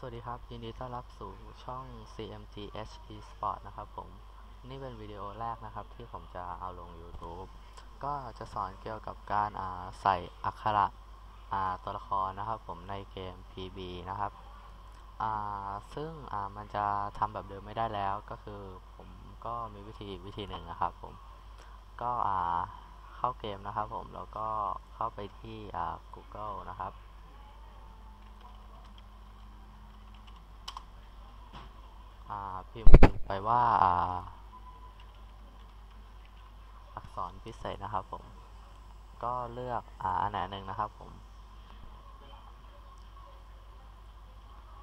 สวัสดีครับ ยินดีต้อนรับสู่ช่อง CMG HE Sport นะครับผม นี่เป็นวิดีโอแรกนะครับที่ผมจะเอาลง YouTube ก็จะสอนเกี่ยวกับการาใส่อักขระาตัวละครนะครับผมในเกม PB นะครับ ซึ่งมันจะทำแบบเดิมไม่ได้แล้วก็คือผมก็มีวิธีวิธีหนึ่งนะครับผม ก็เข้าเกมนะครับผม แล้วก็เข้าไปที่ Google นะครับ อ่า พิมพ์ไปว่าอ่าอักษรพิเศษนะครับผม ก็เลือกอ่าอันไหนหนึ่งนะครับผม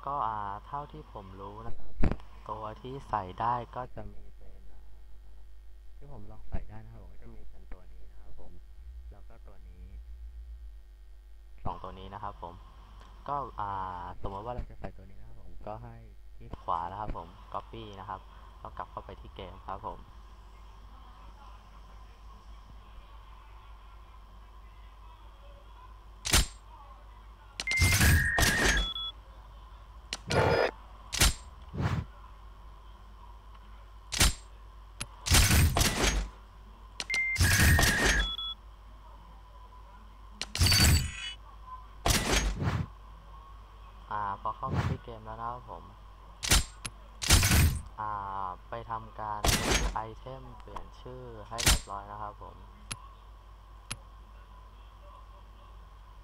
ก็อ่าเท่าที่ผมรู้นะครับตัวที่ใส่ได้ก็จะมีเป็นที่ผมลองใส่ได้นะครับผมก็จะมีเป็นตัวนี้นะครับผม แล้วก็ตัวนี้สองตัวนี้นะครับผม ก็อ่าสมมติว่าเราจะใส่ตัวนี้นะครับผมก็ให้ คลิกขวานะครับผม copy นะครับแล้วกลับเข้าไปที่เกมครับผมอ่าพอเข้ามาที่เกมแล้วนะครับผม ทำการไอเทมเปลี่ยนชื่อให้เรียบร้อยนะครับผม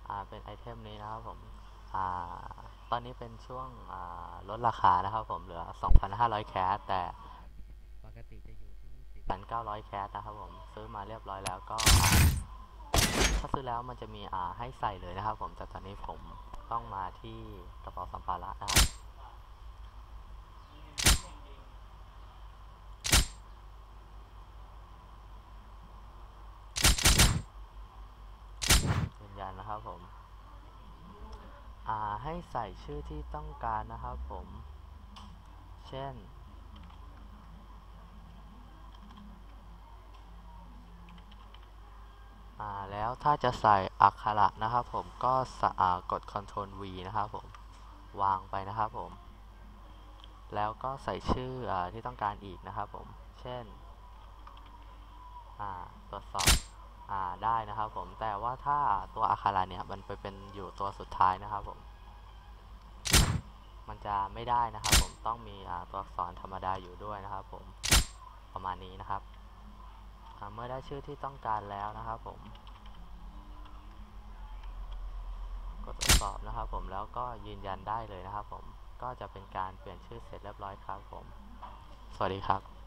อ่า เป็นไอเทมนี้นะครับผม อ่า ตอนนี้เป็นช่วง อ่า ลดราคานะครับผม เหลือ 2,500 แคสแต่ ปกติจะอยู่ที่4,900 แคสนะครับผม ซื้อมาเรียบร้อยแล้วก็ ถ้าซื้อแล้วมันจะมี อ่า ให้ใส่เลยนะครับผม แต่ตอนนี้ผมต้องมาที่กระเป๋าสัมภาระนะครับ ยืนยันนะครับผม อ่า ให้ใส่ชื่อที่ต้องการนะครับผม เช่น แล้วถ้าจะใส่อักขระนะครับผมก็สะอ่ากด Ctrl V นะครับผม วางไปนะครับผม แล้วก็ใส่ชื่ออที่ต้องการอีกนะครับผม เช่นอ่าตรวจสอบ ได้นะครับผมแต่ว่าถ้าตัวอักขระเนี่ยมันไปเป็นอยู่ตัวสุดท้ายนะครับผม มันจะไม่ได้นะครับ ผมต้องมีตัวอักษรธรรมดาอยู่ด้วยนะครับ ผมประมาณนี้นะครับเมื่อได้ชื่อที่ต้องการแล้วนะครับ ผมกดตรวจสอบนะครับ ผมแล้วก็ยืนยันได้เลยนะครับ ผมก็จะเป็นการเปลี่ยนชื่อเสร็จเรียบร้อยครับผม สวัสดีครับ